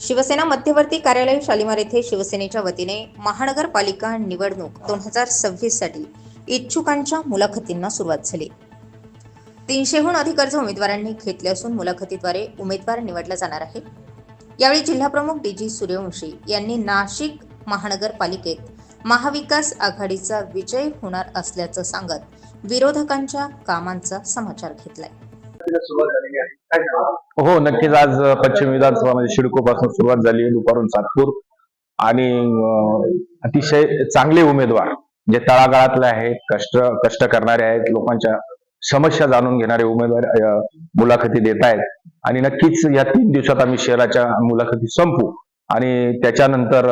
शिवसेना मध्यवर्ती कार्यालय शालिमार येथे शिवसेनेच्या वतीने महानगरपालिका निवडणूक दोन हजार सव्वीससाठी इच्छुकांच्या मुलाखतींना सुरुवात झाली. तीनशेहून अधिक अर्ज उमेदवारांनी घेतले असून मुलाखतीद्वारे उमेदवार निवडला जाणार आहे. यावेळी जिल्हाप्रमुख डी जी सूर्यवंशी यांनी नाशिक महानगरपालिकेत महाविकास आघाडीचा विजय होणार असल्याचं सांगत विरोधकांच्या कामांचा समाचार घेतलाय. हो नक्कीच. आज पश्चिम विधानसभामध्ये शिडको पासून सुरुवात झाली दुपारून सातपूर आणि अतिशय चांगले उमेदवार जे तळागाळातले आहेत कष्ट कष्ट करणारे आहेत लोकांच्या समस्या जाणून घेणारे उमेदवार मुलाखती देत आहेत. आणि नक्कीच या तीन दिवसात आम्ही शहराच्या मुलाखती संपू आणि त्याच्यानंतर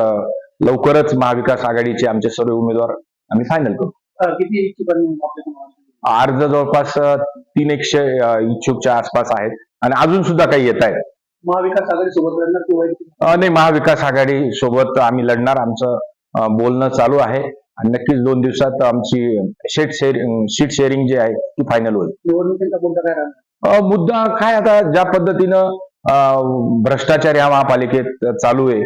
लवकरच महाविकास आघाडीचे आमचे सर्व उमेदवार आम्ही फायनल करू? अर्ज जवळपास तीन एकशे इच्छुकच्या आसपास आहेत. आणि अजून सुद्धा काही येत आहेत महाविकास आघाडी सोबत लढणार किंवा नाही महाविकास आघाडी सोबत आम्ही लढणार. आमचं बोलणं चालू आहे. आणि नक्कीच दोन दिवसात आमची शीट शेअरिंग शीट शेअरिंग जी आहे ती फायनल होईल. निवडणुकीचा मुद्दा काय राहणार? अ, मुद्दा काय आता ज्या पद्धतीनं भ्रष्टाचार या महापालिकेत चालू आहे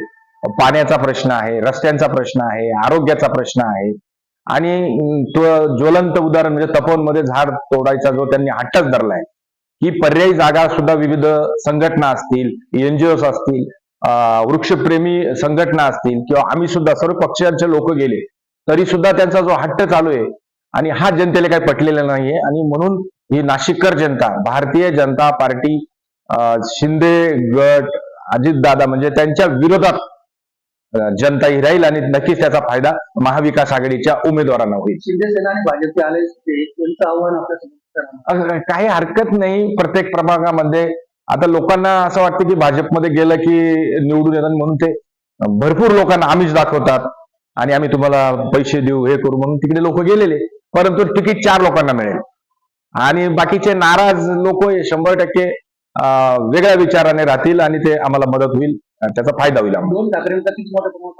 पाण्याचा प्रश्न आहे रस्त्यांचा प्रश्न आहे आरोग्याचा प्रश्न आहे. आणि तो ज्वलंत उदाहरण म्हणजे तपोवनमध्ये झाड तोडायचा जो त्यांनी हट्टच धरलाय. ही पर्यायी जागा सुद्धा विविध संघटना असतील एनजीओ असतील वृक्षप्रेमी संघटना असतील किंवा आम्ही सुद्धा सर्व पक्षांचे लोक गेले तरी सुद्धा त्यांचा जो हट्ट चालू आहे आणि हा जनतेला काही पटलेला नाहीये. आणि म्हणून ही नाशिककर जनता भारतीय जनता पार्टी शिंदे गट अजितदादा म्हणजे त्यांच्या विरोधात जनता ही राहील आणि नक्कीच त्याचा फायदा महाविकास आघाडीच्या उमेदवारांना होईल. शिंदे सेना आणि भाजपचे आले ते त्यांचं आव्हान आपल्यासमोर काही हरकत नाही प्रत्येक प्रभागामध्ये. आता लोकांना असं वाटतं की भाजपमध्ये गेलं की निवडून येतात म्हणून ते भरपूर लोकांना आम्हीच दाखवतात आणि आम्ही तुम्हाला पैसे देऊ हे करू म्हणून तिकडे लोक गेलेले. परंतु तिकीट चार लोकांना मिळेल. आणि बाकीचे नाराज लोक शंभर टक्के वेगळ्या विचाराने राहतील आणि ते आम्हाला मदत होईल त्याचा फायदा होईल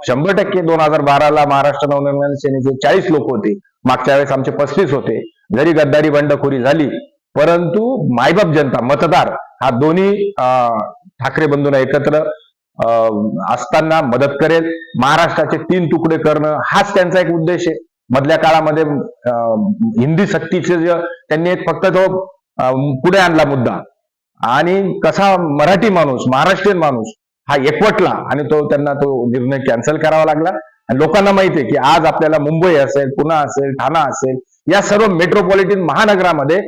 शंभर टक्के दोन हजार बाराला महाराष्ट्र नवनिर्माण सेनेचे चाळीस लोक होते. मागच्या वेळेस आमचे पस्तीस होते. जरी गद्दारी बंडखोरी झाली परंतु मायबाप जनता मतदार हा दोन्ही अं, ठाकरे बंधूंना एकत्र अं, असताना मदत करेल. महाराष्ट्राचे तीन तुकडे करणं हाच त्यांचा एक उद्देश आहे. मधल्या काळामध्ये हिंदी सक्तीचे जे त्यांनी एक फक्त तो पुढे आणला मुद्दा. आणि कसा मराठी माणूस महाराष्ट्रीयन माणूस हा एकवटला आणि तो त्यांना तो निर्णय कॅन्सल करावा लागला. आणि लोकांना माहिती आहे की आज आपल्याला मुंबई असेल पुणे असेल ठाणा असेल या सर्व मेट्रोपॉलिटन महानगरामध्ये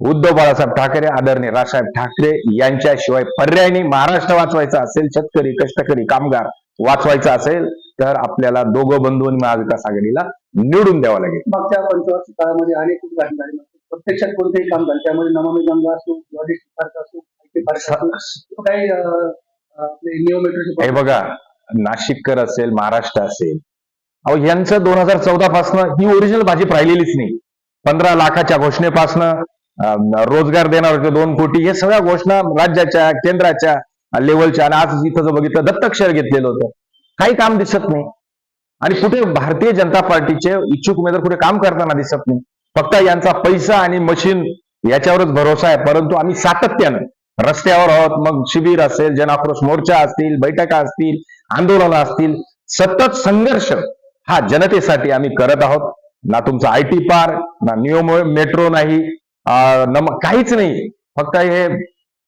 उद्धव बाळासाहेब ठाकरे आदरणीय राजसाहेब ठाकरे यांच्याशिवाय पर्यायी महाराष्ट्र वाचवायचा असेल शेतकरी कष्टकरी कामगार वाचवायचा असेल तर आपल्याला दोघं बंधू आणि महाविकास आघाडीला निवडून द्यावं लागेल. मागच्या पंचवार्षिक काळामध्ये अनेक उद्घाटन प्रत्यक्षात कोणतेही काम झालं. त्यामध्ये नमामी गंगा असो किंवा असो काही हे बघा नाशिककर असेल महाराष्ट्र असेल अहो यांचं दोन हजार चौदा पासनं ही ओरिजिनल भाजप राहिलेलीच नाही. पंधरा लाखाच्या घोषणेपासनं रोजगार देणार होते दोन कोटी. हे सगळ्या घोषणा राज्याच्या केंद्राच्या लेवलच्या. आणि आज इथं जर बघितलं दत्तक्षर घेतलेलं होतं. काही काम दिसत नाही. आणि कुठे भारतीय जनता पार्टीचे इच्छुक उमेदवार कुठे काम करताना दिसत नाही. फक्त यांचा पैसा आणि मशीन याच्यावरच भरोसा आहे. परंतु आम्ही सातत्यानं रस्त्यावर आहोत. मग शिबिर असेल जनाक्रोश मोर्चा असतील बैठका असतील आंदोलनं असतील सतत संघर्ष हा जनतेसाठी आम्ही करत आहोत. ना तुमचा आय टी पार्क ना नियो मेट्रो नाही काहीच नाही. फक्त हे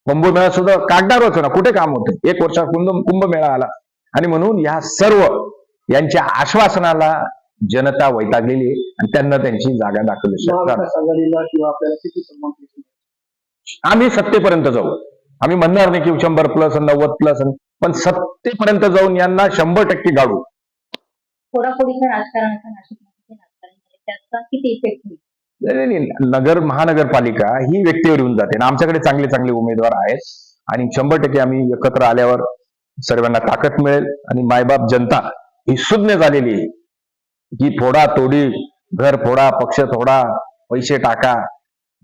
कुंभमेळा सुद्धा काढणार होतं. ना कुठे काम होतं? एक वर्षा कुंभ कुंभमेळा आला. आणि म्हणून या सर्व यांच्या आश्वासनाला जनता वैतागलेली आणि त्यांना त्यांची जागा दाखवली? आम्ही सत्तेपर्यंत जाऊ. आम्ही म्हणणार नाही की शंभर प्लस नव्वद प्लस पण सत्तेपर्यंत जाऊन यांना शंभर टक्के गाडू. फोडाफोडीचं राजकारणाचा नाशिकमध्ये राजकारण झालं त्याचा किती इफेक्ट होईल? नाही, नाही, नगर महानगरपालिका ही व्यक्तीवर येऊन जाते. आणि आमच्याकडे चांगले चांगले उमेदवार आहेत. आणि शंभर टक्के आम्ही एकत्र आल्यावर सर्वांना ताकद मिळेल. आणि मायबाप जनता ही सुज्ञ झालेली आहे. की फोडा तोडी घर फोडा पक्ष फोडा पैसे टाका.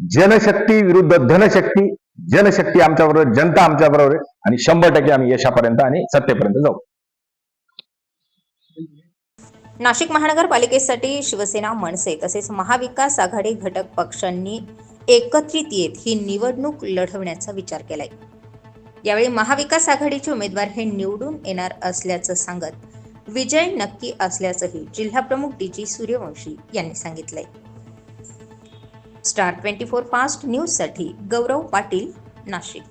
जनशक्ती विरुद्ध धनशक्ती जनशक्ती आमच्या बरोबर जनता आमच्या बरोबर आहे. आणि शंभर टक्के आम्ही यशापर्यंत आणि सत्तेपर्यंत जाऊ. नाशिक महानगरपालिकेसाठी शिवसेना मनसे तसेच महाविकास आघाडी घटक पक्षांनी एकत्रित येत ही निवडणूक लढवण्याचा विचार केलाय. यावेळी महाविकास आघाडीचे उमेदवार हे निवडून येणार असल्याचं सांगत विजय नक्की असल्याचंही जिल्हाप्रमुख डी जी सूर्यवंशी यांनी सांगितलंय. स्टार ट्वेंटी फोर फास्ट न्यूजसाठी गौरव पाटील नाशिक.